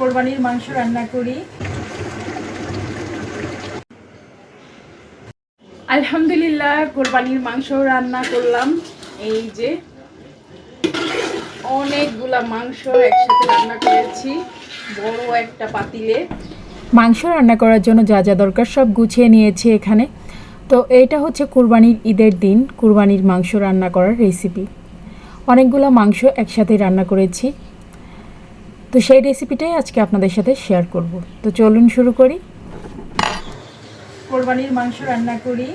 কোরবানির মাংস রান্না করি। আলহামদুলিল্লাহ, কোরবানির মাংস রান্না করলাম। এই যে অনেকগুলা মাংস একসাথে রান্না করেছি, বড় একটা পাতিলে। মাংস রান্না করার জন্য যা যা দরকার সব গুছিয়ে নিয়েছি এখানে। তো এইটা হচ্ছে কুরবানির ঈদের দিন, কুরবানির মাংস রান্না করার রেসিপি অনেকগুলো মাংস একসাথে রান্না করেছি। তো সেই রেসিপিটাই আজকে আপনাদের সাথে শেয়ার করব। তো চলুন শুরু করি। কোরবানির মাংস রান্না করি।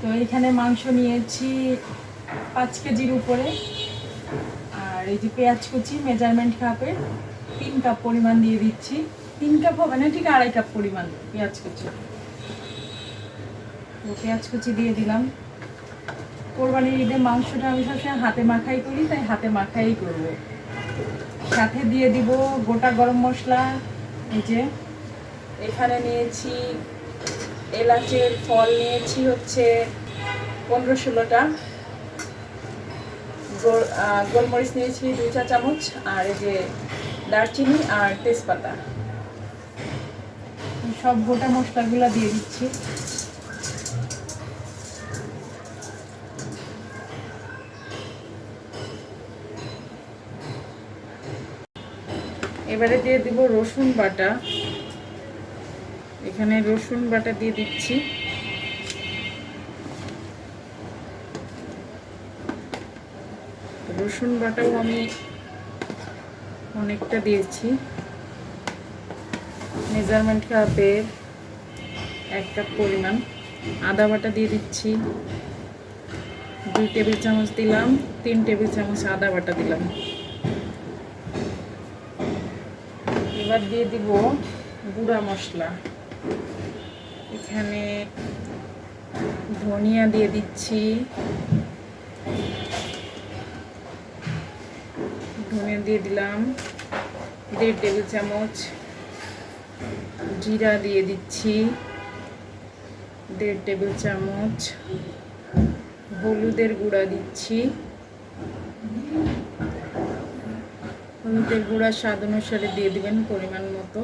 তো এখানে মাংস নিয়েছি পাঁচ কেজির উপরে। আর এই যে পেঁয়াজ কুচি মেজারমেন্ট কাপের তিন কাপ পরিমাণ দিয়ে দিচ্ছি। তিন কাপ হবে না, ঠিক আড়াই কাপ পরিমাণ পেঁয়াজ কুচি। তো পেঁয়াজ কুচি দিয়ে দিলাম। কোরবানির ঈদে মাংসটা আমি সবসময় হাতে মাখাই করি, তাই হাতে মাখাই করব। সাথে দিয়ে দিব গোটা গরম মশলা। এই যে, এখানে নিয়েছি এলাচের ফল, নিয়েছি হচ্ছে পনেরো ষোলোটা। গোল- গোলমরিচ নিয়েছি দুই চা চামচ, আর এই যে দারচিনি আর তেজপাতা। সব গোটা মশলাগুলো দিয়ে দিচ্ছি। এবারে দিয়ে দিব রসুন বাটা। এখানে রসুন বাটা দিয়ে দিচ্ছি। রসুন বাটাও আমি অনেকটা দিয়েছি। মেজারমেন্ট কাপের এক কাপ পরিমাণ। আদা বাটা দিয়ে দিচ্ছি। দুই টেবিল চামচ দিলাম, তিন টেবিল চামচ আদা বাটা দিলাম। এবার দিয়ে দিব গুঁড়া মশলা। এখানে ধনিয়া দিয়ে দিচ্ছি। ধনিয়া দিয়ে দিলাম। দেড় টেবিল চামচ জিরা দিয়ে দিচ্ছি। দেড় টেবিল চামচ হলুদের গুঁড়া দিচ্ছি। হলুদের গুঁড়া স্বাদ অনুসারে দিয়ে দিবেন পরিমাণ মতো।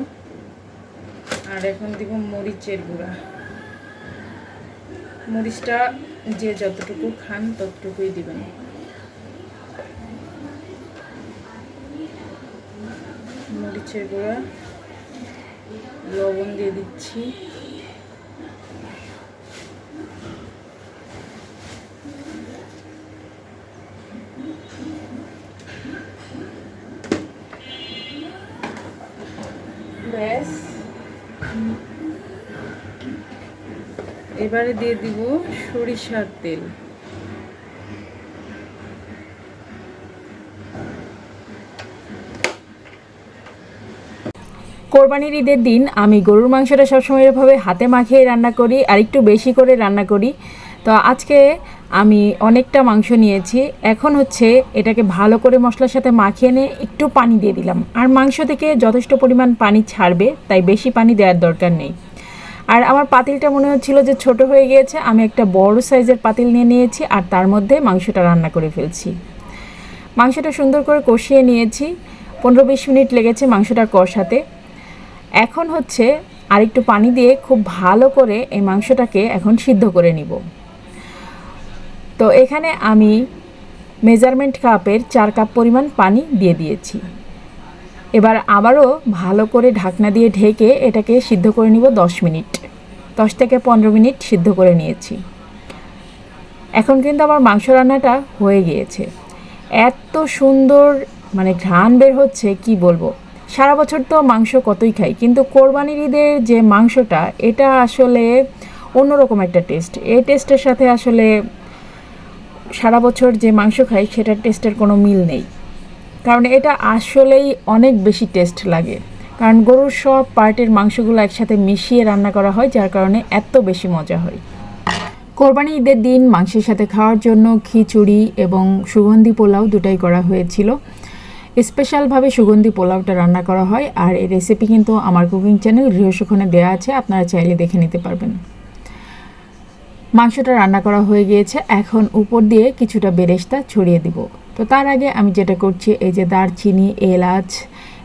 আর এখন দিব মরিচের গুঁড়া। মরিচটা যে যতটুকু খান ততটুকুই দিবেন। মরিচের গুঁড়া, লবণ দিয়ে দিচ্ছি। এবারে দিয়ে দিব সরিষার তেল। কোরবানির ঈদের দিন আমি গরুর মাংসটা সবসময় এভাবে হাতে মাখিয়ে রান্না করি আর একটু বেশি করে রান্না করি। তো আজকে আমি অনেকটা মাংস নিয়েছি। এখন হচ্ছে এটাকে ভালো করে মশলার সাথে মাখিয়ে নিয়ে একটু পানি দিয়ে দিলাম। আর মাংস থেকে যথেষ্ট পরিমাণ পানি ছাড়বে, তাই বেশি পানি দেওয়ার দরকার নেই। আর আমার পাতিলটা মনে হচ্ছিল যে ছোট হয়ে গিয়েছে, আমি একটা বড় সাইজের পাতিল নিয়ে নিয়েছি আর তার মধ্যে মাংসটা রান্না করে ফেলছি। মাংসটা সুন্দর করে কষিয়ে নিয়েছি, পনেরো বিশ মিনিট লেগেছে মাংসটা কষাতে। এখন হচ্ছে আরেকটু পানি দিয়ে খুব ভালো করে এই মাংসটাকে এখন সিদ্ধ করে নিব। তো এখানে আমি মেজারমেন্ট কাপের চার কাপ পরিমাণ পানি দিয়ে দিয়েছি। এবার আবারও ভালো করে ঢাকনা দিয়ে ঢেকে এটাকে সিদ্ধ করে নিব দশ মিনিট। দশ থেকে পনেরো মিনিট সিদ্ধ করে নিয়েছি। এখন কিন্তু আমার মাংস রান্নাটা হয়ে গিয়েছে। এত সুন্দর মানে ঘ্রাণ বের হচ্ছে, কি বলব? সারা বছর তো মাংস কতই খাই, কিন্তু কোরবানির ঈদের যে মাংসটা, এটা আসলে অন্যরকম একটা টেস্ট এই টেস্টের সাথে আসলে সারা বছর যে মাংস খাই, সেটার টেস্টের কোনো মিল নেই। কারণ এটা আসলেই অনেক বেশি টেস্ট লাগে। কারণ গরুর সব পার্টের মাংসগুলো একসাথে মিশিয়ে রান্না করা হয়, যার কারণে এত বেশি মজা হয়। কোরবানি ঈদের দিন মাংসের সাথে খাওয়ার জন্য খিচুড়ি এবং সুগন্ধি পোলাও দুটাই করা হয়েছিল। স্পেশালভাবে সুগন্ধি পোলাওটা রান্না করা হয়, আর এই রেসিপি কিন্তু আমার কুকিং চ্যানেল গৃহসুখনে দেওয়া আছে, আপনারা চাইলে দেখে নিতে পারবেন। মাংসটা রান্না করা হয়ে গিয়েছে, এখন উপর দিয়ে কিছুটা বেরেস্তা ছড়িয়ে দিব। তো তার আগে আমি যেটা করছি, এই যে দারচিনি, এলাচ,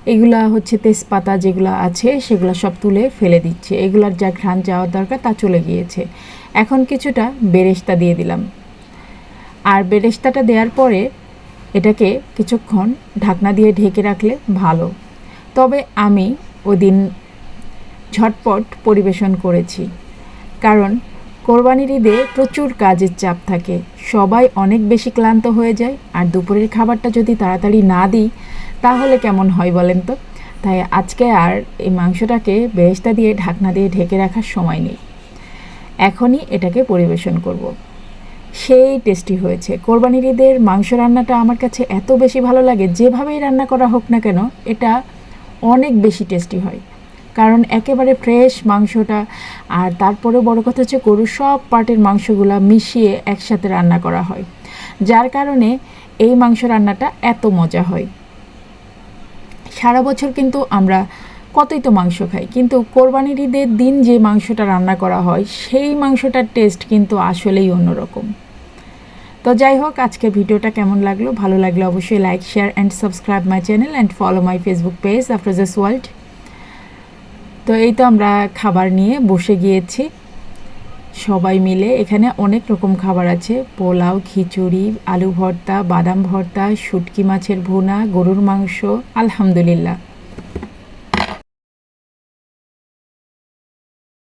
এগুলা হচ্ছে তেজপাতা যেগুলো আছে, সেগুলো সব তুলে ফেলে দিচ্ছে। এগুলার যা ঘ্রাণ যাওয়ার দরকার তা চলে গিয়েছে। এখন কিছুটা বেরেস্তা দিয়ে দিলাম। আর বেরেস্তাটা দেওয়ার পরে এটাকে কিছুক্ষণ ঢাকনা দিয়ে ঢেকে রাখলে ভালো। তবে আমি ওদিন ঝটপট পরিবেশন করেছি। কারণ কোরবানির ঈদে প্রচুর কাজের চাপ থাকে। সবাই অনেক বেশি ক্লান্ত হয়ে যায়। আর দুপুরের খাবারটা যদি তাড়াতাড়ি না দিই, তাহলে কেমন হয় বলেন তো? তাই আজকে আর এই মাংসটাকে বেরেস্তা দিয়ে ঢাকনা দিয়ে ঢেকে রাখার সময় নেই। এখনই এটাকে পরিবেশন করব। সেই টেস্টি হয়েছে। কোরবানির ঈদের মাংস রান্নাটা আমার কাছে এত বেশি ভালো লাগে, যেভাবেই রান্না করা হোক না কেন, এটা অনেক বেশি টেস্টি হয়। কারণ একেবারে ফ্রেশ মাংসটা। আর তারপরে বড় কথা হচ্ছে গরুর সব পার্টের মাংসগুলা মিশিয়ে একসাথে রান্না করা হয়। যার কারণে এই মাংস রান্নাটা এত মজা হয়। সারা বছর কিন্তু আমরা কতই তো মাংস খাই, কিন্তু কোরবানির ঈদের দিন যে মাংসটা রান্না করা হয়, সেই মাংসটার টেস্ট কিন্তু আসলেই অন্যরকম। তো যাই হোক আজকে ভিডিওটা কেমন লাগল? ভালো লাগলে অবশ্যই like share and subscribe my channel and follow my Facebook page Afroza's world তো এই তো আমরা খাবার নিয়ে বসে গিয়েছি। সবাই মিলে এখানে অনেক রকম খাবার আছে। পোলাও, খিচুড়ি, আলু ভর্তা, বাদাম ভর্তা, শুটকি মাছের ভুনা, গরুর মাংস, আলহামদুলিল্লাহ।